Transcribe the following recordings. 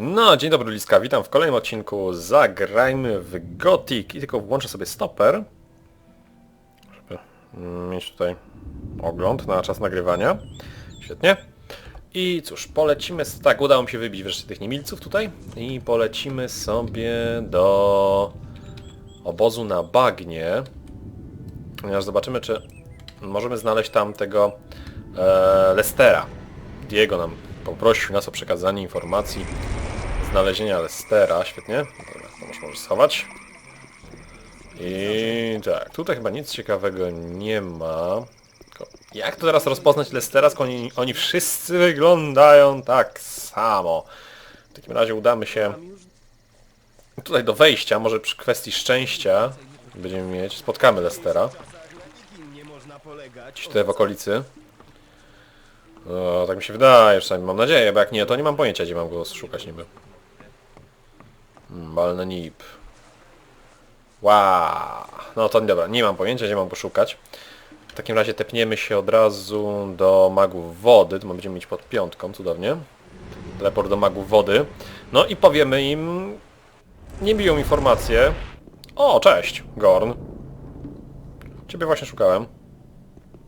No, dzień dobry Liska, witam w kolejnym odcinku Zagrajmy w Gothic i tylko włączę sobie stoper, żeby mieć tutaj ogląd na czas nagrywania. Świetnie. I cóż, polecimy, tak, udało mi się wybić wreszcie tych niemilców tutaj i polecimy sobie do obozu na bagnie, ponieważ zobaczymy, czy możemy znaleźć tam tego e, Lestera. Diego nam poprosił nas o przekazanie informacji znalezienia Lestera, świetnie. Dobra, to już możesz schować. I tak, tutaj chyba nic ciekawego nie ma. Jak to teraz rozpoznać Lestera, skoro oni, oni wszyscy wyglądają tak samo? W takim razie udamy się tutaj do wejścia, może przy kwestii szczęścia będziemy mieć, spotkamy Lestera. Gdzieś tutaj w okolicy. No, tak mi się wydaje, przynajmniej mam nadzieję, bo jak nie, to nie mam pojęcia, gdzie mam go szukać niby. Hmm, Balny nip. Wow. No to dobra, nie mam pojęcia, gdzie mam poszukać. W takim razie tepniemy się od razu do magów wody, to będziemy mieć pod piątką, cudownie. Teleport do magów wody. No i powiemy im... Nie biją informacje. O, cześć, Gorn. Ciebie właśnie szukałem.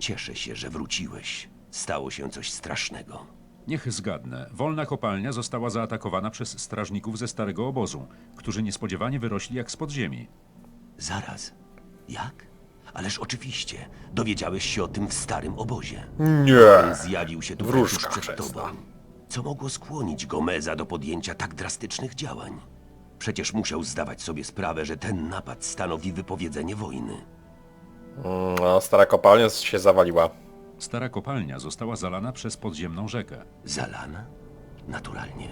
Cieszę się, że wróciłeś. Stało się coś strasznego. Niech zgadnę. Wolna kopalnia została zaatakowana przez strażników ze starego obozu, którzy niespodziewanie wyrośli jak z podziemi. Zaraz. Jak? Ależ oczywiście. Dowiedziałeś się o tym w starym obozie. Nie. Zjawił się tu Wróżka tuż przed tobą. Co mogło skłonić Gomeza do podjęcia tak drastycznych działań? Przecież musiał zdawać sobie sprawę, że ten napad stanowi wypowiedzenie wojny. No, stara kopalnia się zawaliła. Stara kopalnia została zalana przez podziemną rzekę. Zalana? Naturalnie.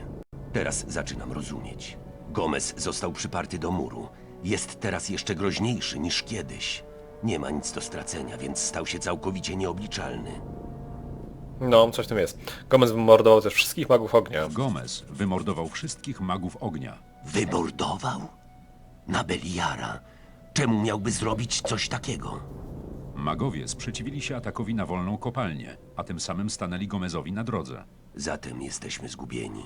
Teraz zaczynam rozumieć. Gomez został przyparty do muru. Jest teraz jeszcze groźniejszy niż kiedyś. Nie ma nic do stracenia, więc stał się całkowicie nieobliczalny. No, coś w tym jest. Gomez wymordował też wszystkich magów ognia. Gomez wymordował wszystkich magów ognia. Wymordował? Na Beliara? Czemu miałby zrobić coś takiego? Magowie sprzeciwili się atakowi na wolną kopalnię, a tym samym stanęli Gomezowi na drodze. Zatem jesteśmy zgubieni.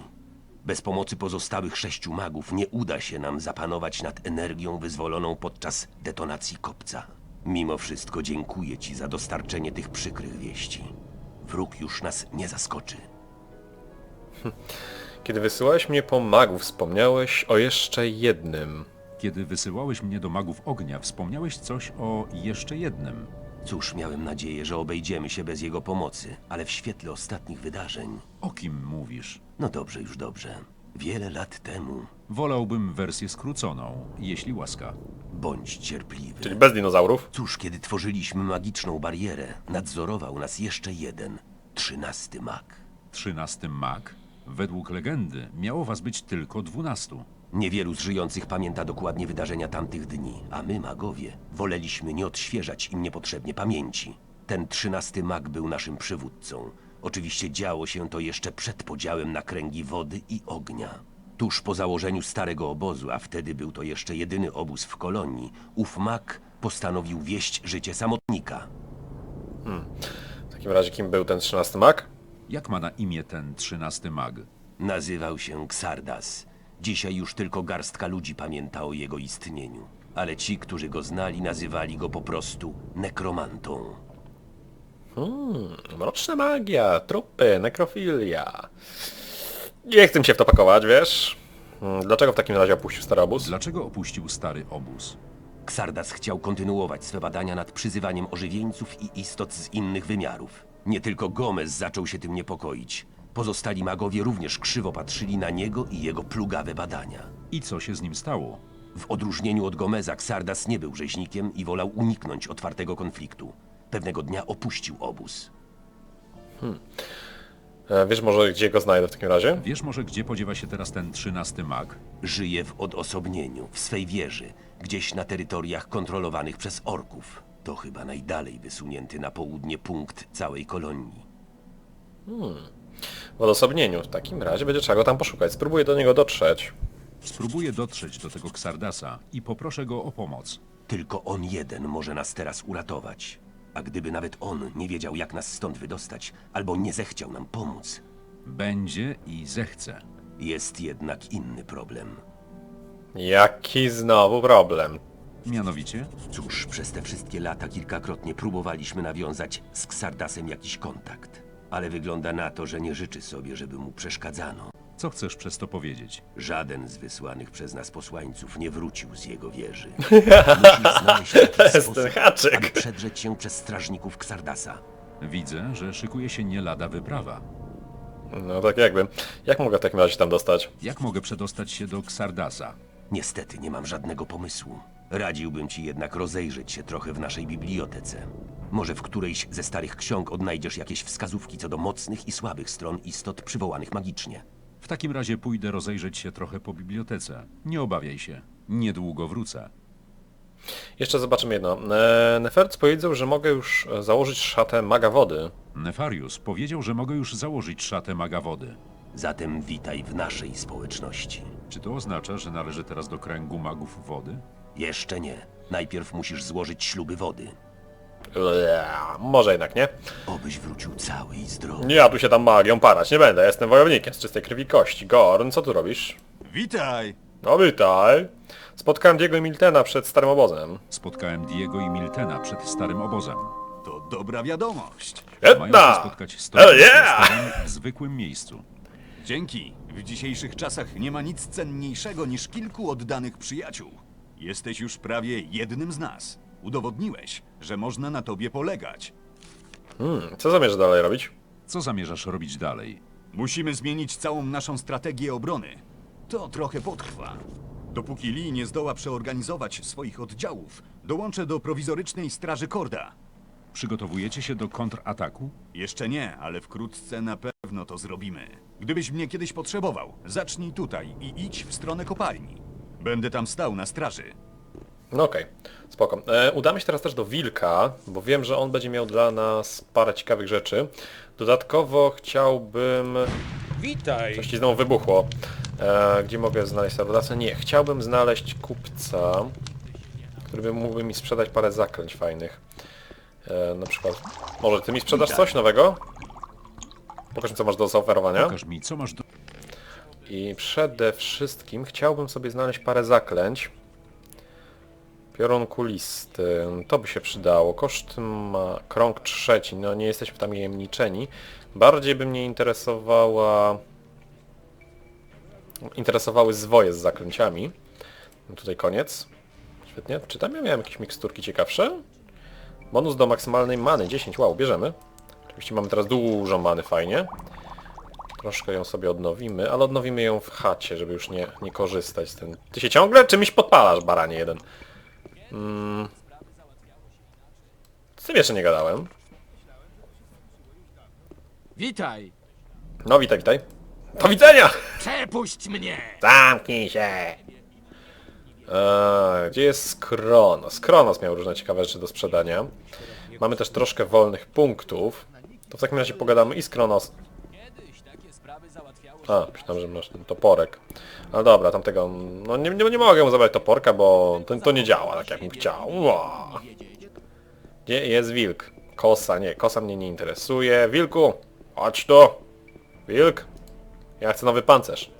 Bez pomocy pozostałych sześciu magów nie uda się nam zapanować nad energią wyzwoloną podczas detonacji kopca. Mimo wszystko dziękuję ci za dostarczenie tych przykrych wieści. Wróg już nas nie zaskoczy. Kiedy wysyłałeś mnie po magów, wspomniałeś o jeszcze jednym. Kiedy wysyłałeś mnie do magów ognia, wspomniałeś coś o jeszcze jednym. Cóż, miałem nadzieję, że obejdziemy się bez jego pomocy, ale w świetle ostatnich wydarzeń... O kim mówisz? No dobrze, już dobrze. Wiele lat temu... Wolałbym wersję skróconą, jeśli łaska. Bądź cierpliwy. Czyli bez dinozaurów. Cóż, kiedy tworzyliśmy magiczną barierę, nadzorował nas jeszcze jeden, trzynasty mag. Trzynasty mag? Według legendy miało was być tylko dwunastu. Niewielu z żyjących pamięta dokładnie wydarzenia tamtych dni, a my, magowie, woleliśmy nie odświeżać im niepotrzebnie pamięci. Ten trzynasty mag był naszym przywódcą. Oczywiście działo się to jeszcze przed podziałem na kręgi wody i ognia. Tuż po założeniu starego obozu, a wtedy był to jeszcze jedyny obóz w kolonii, ów mag postanowił wieść życie samotnika. W takim razie kim był ten 13 mag? Jak ma na imię ten trzynasty mag? Nazywał się Xardas. Dzisiaj już tylko garstka ludzi pamięta o jego istnieniu. Ale ci, którzy go znali, nazywali go po prostu nekromantą. Mroczna magia, trupy, nekrofilia. Nie chcę się w to pakować, wiesz? Hmm, Dlaczego w takim razie opuścił stary obóz? Dlaczego opuścił stary obóz? Xardas chciał kontynuować swe badania nad przyzywaniem ożywieńców i istot z innych wymiarów. Nie tylko Gomez zaczął się tym niepokoić. Pozostali magowie również krzywo patrzyli na niego i jego plugawe badania. I co się z nim stało? W odróżnieniu od Gomeza, Xardas nie był rzeźnikiem i wolał uniknąć otwartego konfliktu. Pewnego dnia opuścił obóz. E, Wiesz może gdzie go znajdę w takim razie? Wiesz może, gdzie podziewa się teraz ten trzynasty mag? Żyje w odosobnieniu, w swej wieży, gdzieś na terytoriach kontrolowanych przez orków. To chyba najdalej wysunięty na południe punkt całej kolonii. W odosobnieniu. W takim razie będzie trzeba go tam poszukać. Spróbuję do niego dotrzeć. Spróbuję dotrzeć do tego Xardasa i poproszę go o pomoc. Tylko on jeden może nas teraz uratować. A gdyby nawet on nie wiedział, jak nas stąd wydostać, albo nie zechciał nam pomóc, Będzie i zechce. jest jednak inny problem. Jaki znowu problem? Mianowicie, Cóż, przez te wszystkie lata kilkakrotnie próbowaliśmy nawiązać z Ksardasem jakiś kontakt. Ale wygląda na to, że nie życzy sobie, żeby mu przeszkadzano. co chcesz przez to powiedzieć? Żaden z wysłanych przez nas posłańców nie wrócił z jego wieży. Musisz znaleźć taki jest sposób, ten haczyk. aby przedrzeć się przez strażników Ksardasa. Widzę, że szykuje się nie lada wyprawa. No tak jakby. Jak mogę w takim razie tam dostać? Jak mogę przedostać się do Xardasa? Niestety nie mam żadnego pomysłu. Radziłbym ci jednak rozejrzeć się trochę w naszej bibliotece. Może w którejś ze starych ksiąg odnajdziesz jakieś wskazówki co do mocnych i słabych stron istot przywołanych magicznie. W takim razie pójdę rozejrzeć się trochę po bibliotece. Nie obawiaj się. Niedługo wrócę. Jeszcze zobaczymy jedno. E, Neferc powiedział, że mogę już e, założyć szatę maga wody. Nefarius powiedział, że mogę już założyć szatę maga wody. Zatem witaj w naszej społeczności. Czy to oznacza, że należy teraz do kręgu magów wody? Jeszcze nie. Najpierw musisz złożyć śluby wody. Eee, może jednak nie. Obyś wrócił cały i zdrowy. Ja tu się tam magią parać nie będę. Jestem wojownikiem z czystej krwi i kości. Gorn, co tu robisz? Witaj! No witaj. Spotkałem Diego i Miltena przed starym obozem. Spotkałem Diego i Miltena przed starym obozem. To dobra wiadomość. Mają się Jedna! spotkać z Hell tobą yeah! w zwykłym miejscu. Dzięki. W dzisiejszych czasach nie ma nic cenniejszego niż kilku oddanych przyjaciół. Jesteś już prawie jednym z nas. Udowodniłeś, że można na tobie polegać. Hmm, co zamierzasz dalej robić? Co zamierzasz robić dalej? Musimy zmienić całą naszą strategię obrony. To trochę potrwa. Dopóki Lee nie zdoła przeorganizować swoich oddziałów, dołączę do prowizorycznej straży Korda. Przygotowujecie się do kontrataku? Jeszcze nie, ale wkrótce na pewno to zrobimy. Gdybyś mnie kiedyś potrzebował, zacznij tutaj i idź w stronę kopalni. Będę tam stał na straży. No okej, spoko. E, udamy się teraz też do Wilka, bo wiem, że on będzie miał dla nas parę ciekawych rzeczy. Dodatkowo chciałbym... Witaj! Coś ci znowu wybuchło. E, gdzie mogę znaleźć Sarudasa? Nie, chciałbym znaleźć kupca, który by mógłby mi sprzedać parę zaklęć fajnych. E, na przykład... Może ty mi sprzedasz coś nowego? Pokaż mi co masz do zaoferowania. Pokaż mi, co masz do... I przede wszystkim chciałbym sobie znaleźć parę zaklęć. Piorun kulisty, to by się przydało. Koszt ma krąg trzeci, no nie jesteśmy tam tajemniczeni. Bardziej by mnie interesowała... Interesowały zwoje z zaklęciami. No tutaj koniec. Świetnie. Czy tam ja miałem jakieś miksturki ciekawsze? Bonus do maksymalnej many, 10, wow, bierzemy. Oczywiście mamy teraz dużo many, fajnie. Troszkę ją sobie odnowimy, ale odnowimy ją w chacie, żeby już nie, nie korzystać z tym. Ty się ciągle czymś podpalasz, baranie jeden. Mm. Z tym jeszcze nie gadałem. Witaj! No witaj, witaj. Do widzenia! Przepuść mnie! Zamknij się! Eee, gdzie jest Skronos? Skronos miał różne ciekawe rzeczy do sprzedania. Mamy też troszkę wolnych punktów. To w takim razie pogadamy i z Kronos. A, myślałem, że masz ten toporek. No dobra, tamtego... No nie, nie, nie mogę mu zabrać toporka, bo to, to nie działa tak jak bym chciał. Ua. Gdzie jest wilk? Kosa, nie, kosa mnie nie interesuje. Wilku, chodź tu! Wilk, ja chcę nowy pancerz.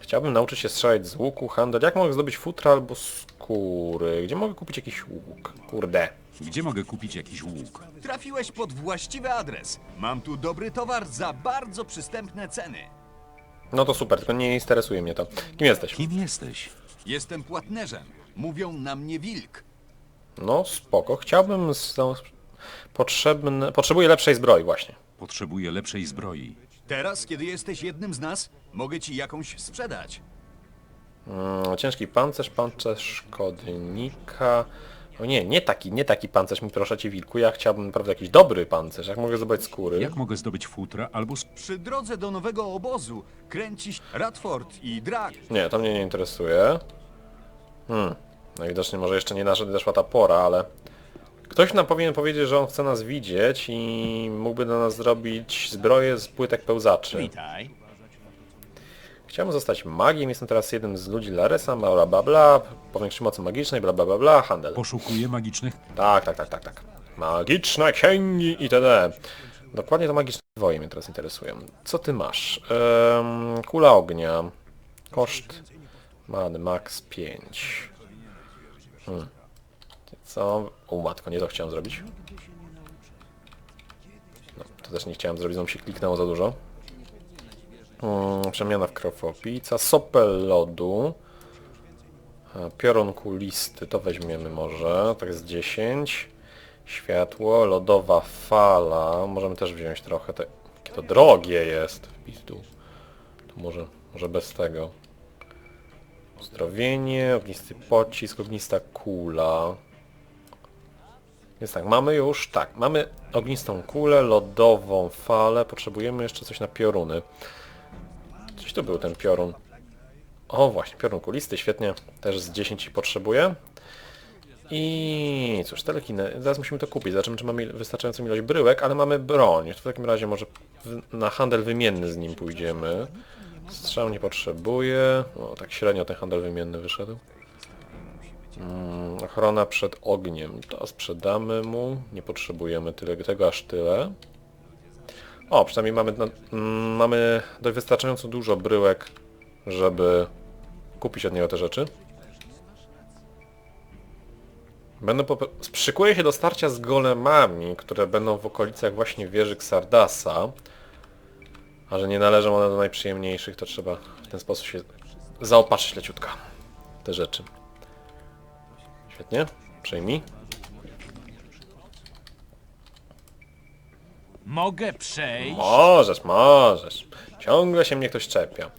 Chciałbym nauczyć się strzelać z łuku, handel. Jak mogę zdobyć futra albo skóry? Gdzie mogę kupić jakiś łuk? Kurde. Gdzie mogę kupić jakiś łuk? Trafiłeś pod właściwy adres. Mam tu dobry towar za bardzo przystępne ceny. No to super, tylko nie interesuje mnie to. Kim jesteś? Kim jesteś? Jestem płatnerzem. Mówią na mnie wilk. No spoko. Chciałbym... Z... no, Potrzebne... Potrzebuję lepszej zbroi właśnie. Potrzebuję lepszej zbroi. Teraz, kiedy jesteś jednym z nas, mogę ci jakąś sprzedać. Mm, ciężki pancerz, pancerz szkodnika... O nie, nie taki, nie taki pancerz mi proszę cię wilku. Ja chciałbym naprawdę jakiś dobry pancerz. Jak mogę zdobyć skóry? Jak mogę zdobyć futra albo... sk- Przy drodze do nowego obozu kręci się Radford i Drag. Nie, to mnie nie interesuje. Hmm. Najwidoczniej może jeszcze nie nadeszła ta pora, ale... Ktoś nam powinien powiedzieć, że on chce nas widzieć i mógłby dla nas zrobić zbroję z płytek pełzaczy. Witaj! Chciałem zostać magiem, jestem teraz jednym z ludzi Laresa, bla bla bla, powiększy mocy magicznej, bla bla bla bla, handel. Poszukuję magicznych... Tak, tak, tak, tak, tak. Magiczne księgi itd. Dokładnie to magiczne dwoje mnie teraz interesują. Co ty masz? Ehm, kula ognia. Koszt many max 5. Hmm. Co? O matko, nie to chciałem zrobić. No, to też nie chciałem zrobić, bo mi się kliknęło za dużo. Hmm, przemiana w krofopica. Sopel lodu. Piorun kulisty, to weźmiemy może, tak jest 10. Światło, lodowa fala, możemy też wziąć trochę, te... jakie to drogie jest, w pizdu. To może, może bez tego. Uzdrowienie, ognisty pocisk, ognista kula. Więc tak, mamy już, tak, mamy ognistą kulę, lodową falę, potrzebujemy jeszcze coś na pioruny. Coś tu był ten piorun. O właśnie, piorun kulisty, świetnie. Też z 10 potrzebuję. I cóż, telekinę. Zaraz musimy to kupić. Zobaczymy, czy mamy wystarczającą ilość bryłek, ale mamy broń. W takim razie może na handel wymienny z nim pójdziemy. Strzał nie potrzebuję. O, tak średnio ten handel wymienny wyszedł. Mm, ochrona przed ogniem. To sprzedamy mu. Nie potrzebujemy tyle, tego aż tyle. O, przynajmniej mamy, na, mm, mamy dość wystarczająco dużo bryłek, żeby kupić od niego te rzeczy. Będę po... Się do starcia z golemami, które będą w okolicach właśnie wieży Xardasa. A że nie należą one do najprzyjemniejszych, to trzeba w ten sposób się zaopatrzyć leciutko. Te rzeczy. Świetnie. Przejmij. Mogę przejść? Możesz, możesz. Ciągle się mnie ktoś czepia.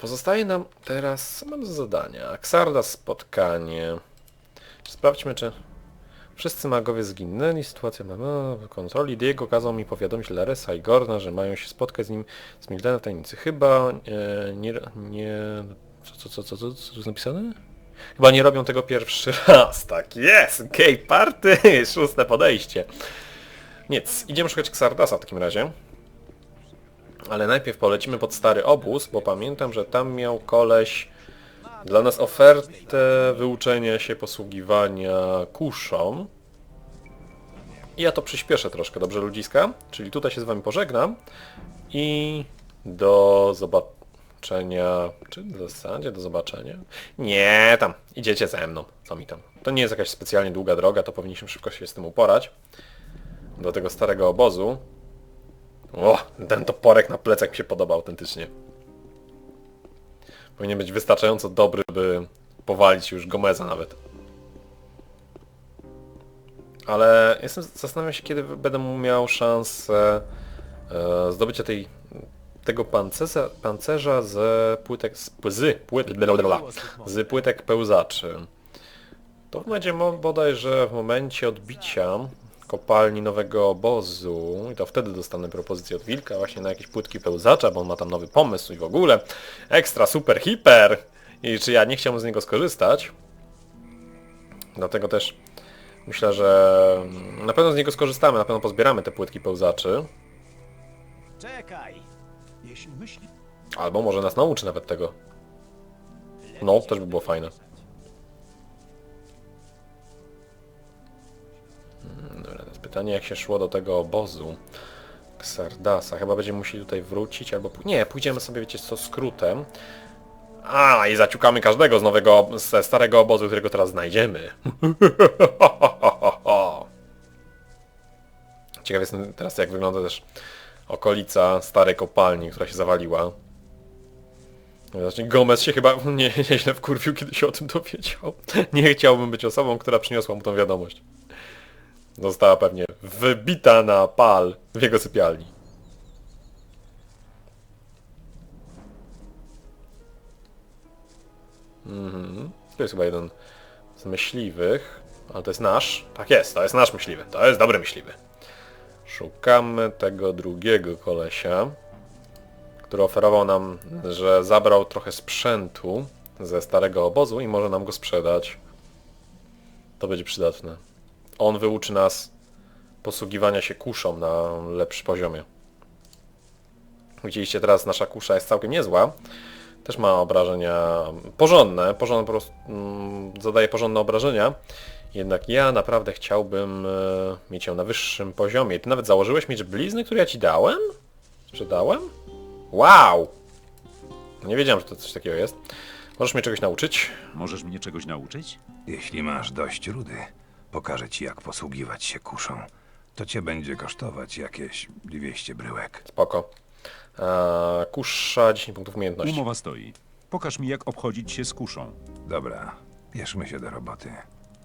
Pozostaje nam teraz... Co mam za zadania? Xarda spotkanie. Sprawdźmy, czy wszyscy magowie zginęli. Sytuacja mamy w kontroli. Diego kazał mi powiadomić Laresa i Gorna, że mają się spotkać z nim z Migdana w tajemnicy. Chyba e, nie... nie... Co, co, co, co, co, co jest napisane? Chyba nie robią tego pierwszy raz. Tak jest! Gay party! Szóste podejście. Nic, idziemy szukać Xardasa w takim razie. Ale najpierw polecimy pod stary obóz, bo pamiętam, że tam miał koleś dla nas ofertę wyuczenia się posługiwania kuszą. I ja to przyspieszę troszkę, dobrze ludziska? Czyli tutaj się z wami pożegnam i do zobaczenia... Czy w zasadzie do zobaczenia? Nie, tam, idziecie ze mną, co mi tam. To nie jest jakaś specjalnie długa droga, to powinniśmy szybko się z tym uporać. Do tego starego obozu. O, ten toporek na plecach mi się podoba autentycznie. Powinien być wystarczająco dobry, by powalić już Gomeza nawet. Ale jestem, zastanawiam się, kiedy będę miał szansę e, zdobycia tej, tego pancerza, pancerza z płytek, z, z, płyt, z płytek pełzaczy. To będzie bodajże w momencie odbicia kopalni nowego obozu i to wtedy dostanę propozycję od Wilka właśnie na jakieś płytki pełzacza, bo on ma tam nowy pomysł i w ogóle ekstra, super, hiper i czy ja nie chciałbym z niego skorzystać. Dlatego też myślę, że na pewno z niego skorzystamy, na pewno pozbieramy te płytki pełzaczy. Czekaj. Albo może nas nauczy nawet tego. No, też by było fajne. Pytanie jak się szło do tego obozu Xardasa. Chyba będziemy musieli tutaj wrócić, albo... Nie, pójdziemy sobie, wiecie co, skrótem. A, i zaciukamy każdego z nowego, ze starego obozu, którego teraz znajdziemy. Ciekaw jestem teraz jak wygląda też okolica starej kopalni, która się zawaliła. Gomez się chyba nie, nieźle wkurwił, kiedy się o tym dowiedział. Nie chciałbym być osobą, która przyniosła mu tą wiadomość. Została pewnie wybita na pal w jego sypialni. Mhm. To jest chyba jeden z myśliwych. Ale to jest nasz. Tak jest, to jest nasz myśliwy. To jest dobry myśliwy. Szukamy tego drugiego kolesia, który oferował nam, że zabrał trochę sprzętu ze starego obozu i może nam go sprzedać. To będzie przydatne. On wyuczy nas posługiwania się kuszą na lepszym poziomie. Widzieliście teraz, nasza kusza jest całkiem niezła. Też ma obrażenia porządne, porządne po prostu mm, zadaje porządne obrażenia. Jednak ja naprawdę chciałbym e, mieć ją na wyższym poziomie. Ty nawet założyłeś miecz blizny, który ja ci dałem? Sprzedałem? Wow! Nie wiedziałem, że to coś takiego jest. Możesz mnie czegoś nauczyć? Możesz mnie czegoś nauczyć? Jeśli masz dość rudy, pokażę ci jak posługiwać się kuszą. To cię będzie kosztować jakieś 200 bryłek. Spoko. Eee, kusza 10 punktów umiejętności. Umowa stoi. Pokaż mi, jak obchodzić się z kuszą. Dobra, bierzmy się do roboty.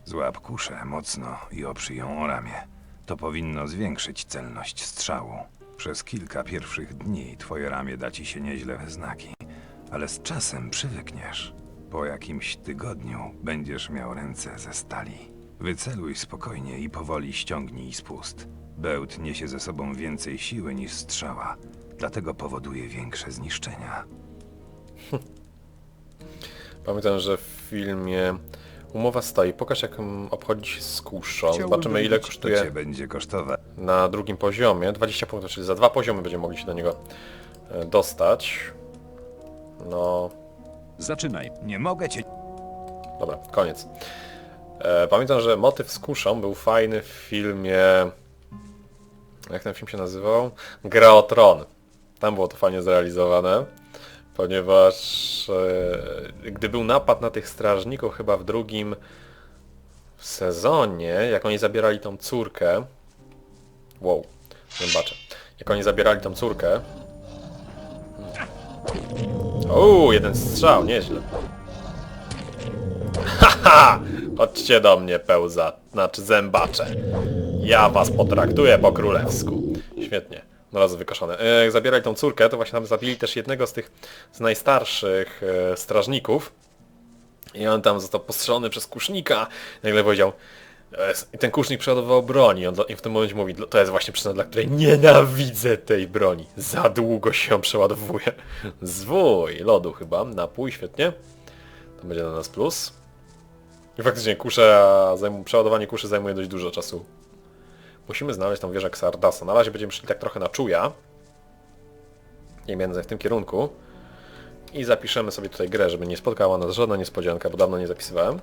Złap kuszę mocno i oprzyj ją o ramię. To powinno zwiększyć celność strzału. Przez kilka pierwszych dni twoje ramię da ci się nieźle we znaki, ale z czasem przywykniesz. Po jakimś tygodniu będziesz miał ręce ze stali. Wyceluj spokojnie i powoli ściągnij spust. Bełt niesie ze sobą więcej siły niż strzała, dlatego powoduje większe zniszczenia. Pamiętam, że w filmie umowa stoi. Pokaż jak obchodzić się z kuszą. Zobaczymy ile kosztuje będzie kosztować. na drugim poziomie. 20 punktów, czyli za dwa poziomy będziemy mogli się do niego e, dostać. No, Zaczynaj. Nie mogę cię dobra, koniec. E, pamiętam, że motyw z kuszą był fajny w filmie... Jak ten film się nazywał? Gra o Tron. Tam było to fajnie zrealizowane, ponieważ e, gdy był napad na tych strażników chyba w drugim sezonie, jak oni zabierali tą córkę... Wow, zobaczę. Jak oni zabierali tą córkę... Uuu, jeden strzał, nieźle. Haha! Chodźcie do mnie, pełza, znaczy zębacze. Ja was potraktuję po królewsku. Świetnie. Od razu wykoszone. E, Jak zabierali tą córkę, to właśnie tam zabili też jednego z tych z najstarszych e, strażników. I on tam został postrzelony przez kusznika. Nagle powiedział... e, I ten kusznik przeładował broń i, on, i w tym momencie mówi, to jest właśnie przyczyna, dla której nienawidzę tej broni. Za długo się ją przeładowuje. Zwój lodu chyba, napój, świetnie. To będzie na nas plus. I faktycznie zajm- przeładowanie kuszy zajmuje dość dużo czasu. Musimy znaleźć tą wieżę Xardasa. Na razie będziemy szli tak trochę na czuja. Mniej więcej w tym kierunku. I zapiszemy sobie tutaj grę, żeby nie spotkała nas żadna niespodzianka, bo dawno nie zapisywałem.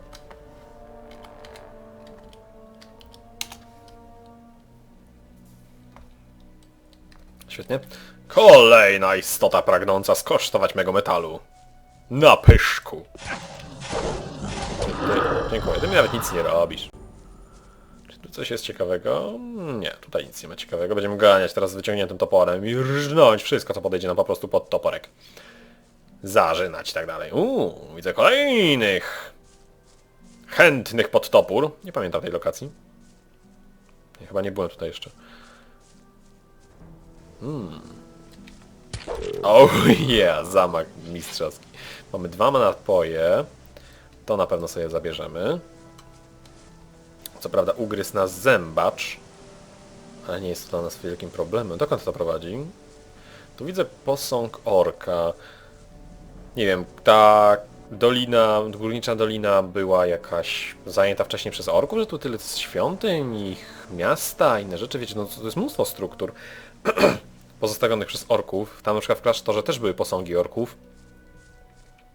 Świetnie. Kolejna istota pragnąca skosztować mego metalu. Na pyszku. Ty- Dziękuję, ty mi nawet nic nie robisz. Czy tu coś jest ciekawego? Nie, tutaj nic nie ma ciekawego. Będziemy ganiać teraz z wyciągniętym toporem i rżnąć wszystko, co podejdzie nam po prostu pod toporek. Zażynać i tak dalej. Uuu, widzę kolejnych chętnych pod topór. Nie pamiętam tej lokacji. Nie, chyba nie byłem tutaj jeszcze. Oh yeah, zamach mistrzowski. Mamy dwa napoje. To na pewno sobie zabierzemy. Co prawda ugryzł nas zębacz. Ale nie jest to dla nas wielkim problemem. Dokąd to prowadzi? Tu widzę posąg orka. Nie wiem, ta dolina, górnicza dolina była jakaś zajęta wcześniej przez orków, że tu tyle świątyń, ich miasta, inne rzeczy, wiecie, no to jest mnóstwo struktur pozostawionych przez orków. Tam na przykład w klasztorze też były posągi orków.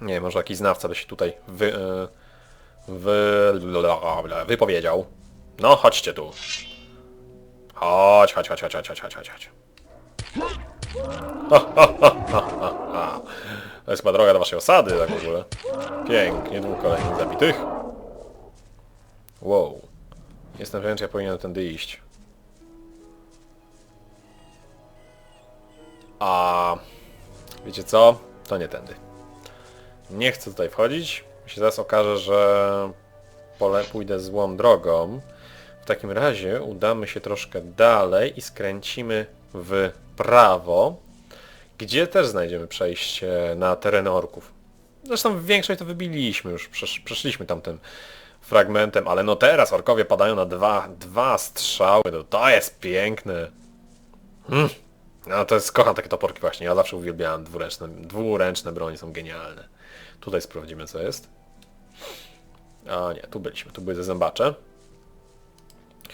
Nie, może jakiś znawca by się tutaj wy, e, wy, wypowiedział. No, chodźcie tu. Chodź, chodź, chodź, chodź, chodź, chodź, chodź, chodź. To jest chyba droga do waszej osady, tak w ogóle. Pięknie, dwóch kolejnych zabitych. Wow. Jestem pewien, czy ja powinienem tędy iść. A... Wiecie co? To nie tędy. Nie chcę tutaj wchodzić. Się zaraz okaże, że pole pójdę złą drogą. W takim razie udamy się troszkę dalej i skręcimy w prawo, gdzie też znajdziemy przejście na teren orków. Zresztą większość to wybiliśmy już, przesz przeszliśmy tamtym fragmentem, ale no teraz orkowie padają na dwa, dwa strzały, no to jest piękne. Hmm. No to jest, kocham takie toporki właśnie, ja zawsze uwielbiałem dwuręczne, dwuręczne broni, są genialne. Tutaj sprawdzimy co jest. A nie, tu byliśmy, tu były te zębacze.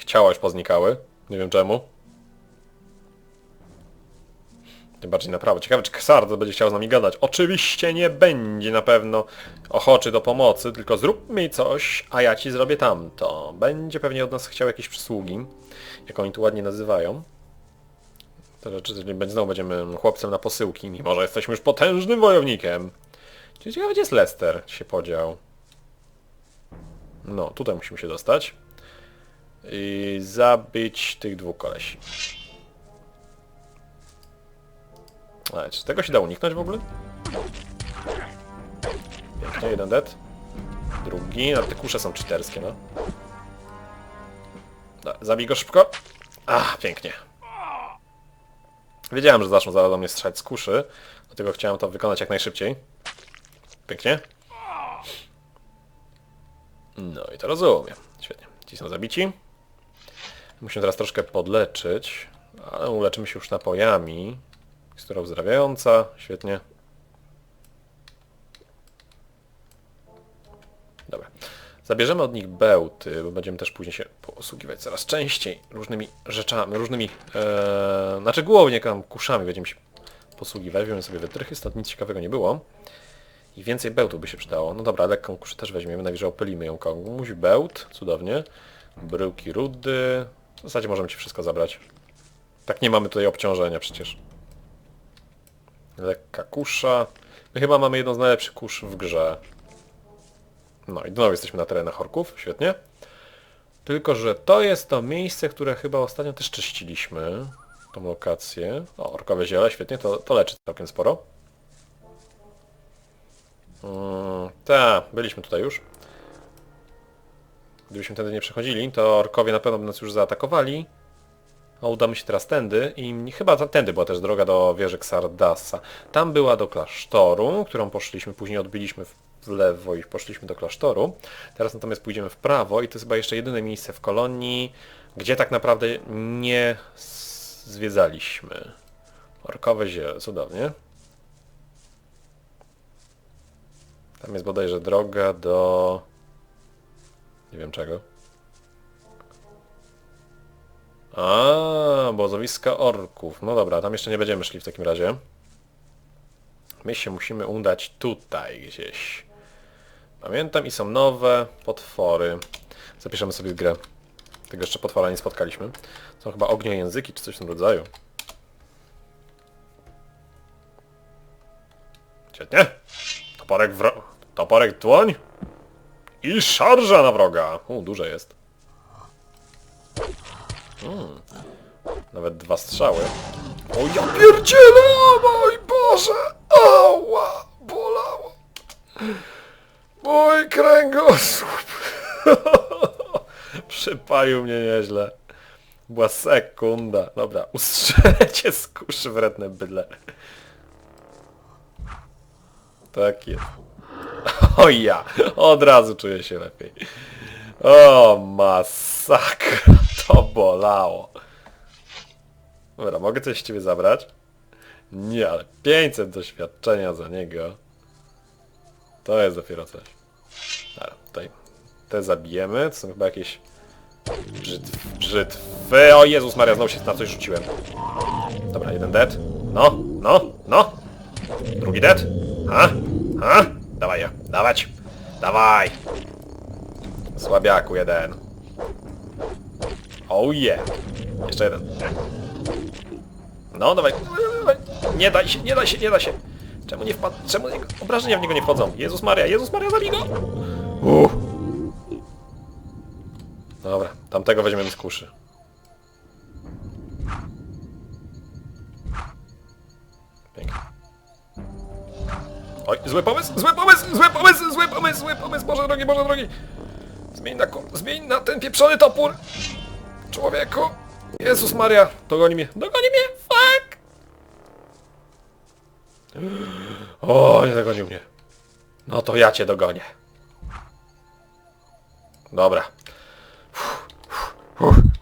Ciała już poznikały, nie wiem czemu. Tym bardziej na prawo. Ciekawe, czy Ksard będzie chciał z nami gadać. Oczywiście nie będzie na pewno ochoczy do pomocy, tylko zrób mi coś, a ja ci zrobię tamto. Będzie pewnie od nas chciał jakieś przysługi, jak oni tu ładnie nazywają. To rzeczy, znowu będziemy chłopcem na posyłki, mimo że jesteśmy już potężnym wojownikiem. Ciekawe, gdzie jest Lester? Się podział. No, tutaj musimy się dostać. I zabić tych dwóch kolesi. Ale czy tego się da uniknąć w ogóle? Pięknie, jeden dead. Drugi, no te kusze są czyterskie, no. Da, zabij go szybko. Ach, pięknie. Wiedziałem, że zaczną zaraz do mnie strzelać z kuszy, dlatego chciałem to wykonać jak najszybciej. Pięknie. No i to rozumiem. Świetnie. Ci są zabici. Musimy teraz troszkę podleczyć, ale uleczymy się już napojami. Mikstura uzdrawiająca, świetnie. Dobra. Zabierzemy od nich bełty, bo będziemy też później się posługiwać coraz częściej różnymi rzeczami, różnymi, e, znaczy głównie kuszami będziemy się posługiwać. Weźmiemy sobie wytrychy, stąd nic ciekawego nie było. I więcej bełtu by się przydało. No dobra, lekką kuszę też weźmiemy, najwyżej opylimy ją komuś. Bełt, cudownie. Bryłki rudy. W zasadzie możemy ci wszystko zabrać. Tak nie mamy tutaj obciążenia przecież. Lekka kusza. My chyba mamy jedną z najlepszych kusz w grze. No i znowu jesteśmy na terenach orków, świetnie. Tylko, że to jest to miejsce, które chyba ostatnio też czyściliśmy. Tą lokację. O, orkowe ziele, świetnie, to, to leczy całkiem sporo. Mm, byliśmy tutaj już. Gdybyśmy tędy nie przechodzili, to orkowie na pewno by nas już zaatakowali. A udamy się teraz tędy i chyba tędy była też droga do wieży Xardasa. Tam była do klasztoru, którą poszliśmy, później odbiliśmy w lewo i poszliśmy do klasztoru. Teraz natomiast pójdziemy w prawo i to jest chyba jeszcze jedyne miejsce w kolonii, gdzie tak naprawdę nie zwiedzaliśmy. Orkowe ziele, cudownie. Tam jest bodajże droga do... Nie wiem czego. A, bozowiska orków. No dobra, tam jeszcze nie będziemy szli w takim razie. My się musimy udać tutaj gdzieś. Pamiętam i są nowe potwory. Zapiszemy sobie w grę. Tego jeszcze potwora nie spotkaliśmy. Są chyba ogniojęzyki czy coś w tym rodzaju. Świetnie. Toporek wro... Toporek dłoń. I szarża na wroga. U, duże jest. Mm. Nawet dwa strzały. O ja pierdzielę! Mój Boże! Ała! Bolało! Mój kręgosłup! Przypalił mnie nieźle. Była sekunda. Dobra, ustrzelecie z kuszy wredne bydle. Tak jest. O ja! Od razu czuję się lepiej. O masakra! To bolało. Dobra, mogę coś z ciebie zabrać? Nie, ale 500 doświadczenia za niego. To jest dopiero coś. Dobra, tutaj te zabijemy. To są chyba jakieś brzytw, brzytwy. O Jezus Maria, znowu się na coś rzuciłem. Dobra, jeden dead. No, no, no. Drugi dead. Ha? Ha? Dawaj ja, dawać. Dawaj. Słabiaku jeden. Oh yeah. Jeszcze jeden. No, dawaj. Nie daj się, nie daj się, nie da się. Czemu nie wpadł? Czemu obrażenia w niego nie wchodzą? Jezus Maria, Jezus Maria, zabij go! Uff. Dobra, tamtego weźmiemy z kuszy. Pięknie. Oj, zły pomysł, zły pomysł, zły pomysł, zły pomysł, zły pomysł, Boże drogi, Boże drogi! Zmień na, zmień na ten pieprzony topór! Człowieku! Jezus Maria! Dogoni mnie! Dogoni mnie! Fuck! O, nie dogonił mnie. No to ja cię dogonię. Dobra.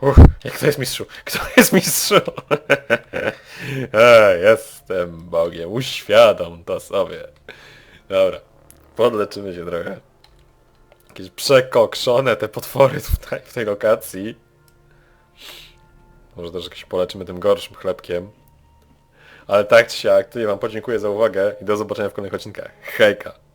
Uff, uff, uff. Jak to jest mistrzu? Kto jest mistrzu? e, jestem Bogiem. Uświadom to sobie. Dobra. Podleczymy się trochę. Jakieś przekokszone te potwory tutaj w tej lokacji. Może też jakieś poleczymy tym gorszym chlebkiem. Ale tak czy siak, to ja wam podziękuję za uwagę i do zobaczenia w kolejnych odcinkach. Hejka!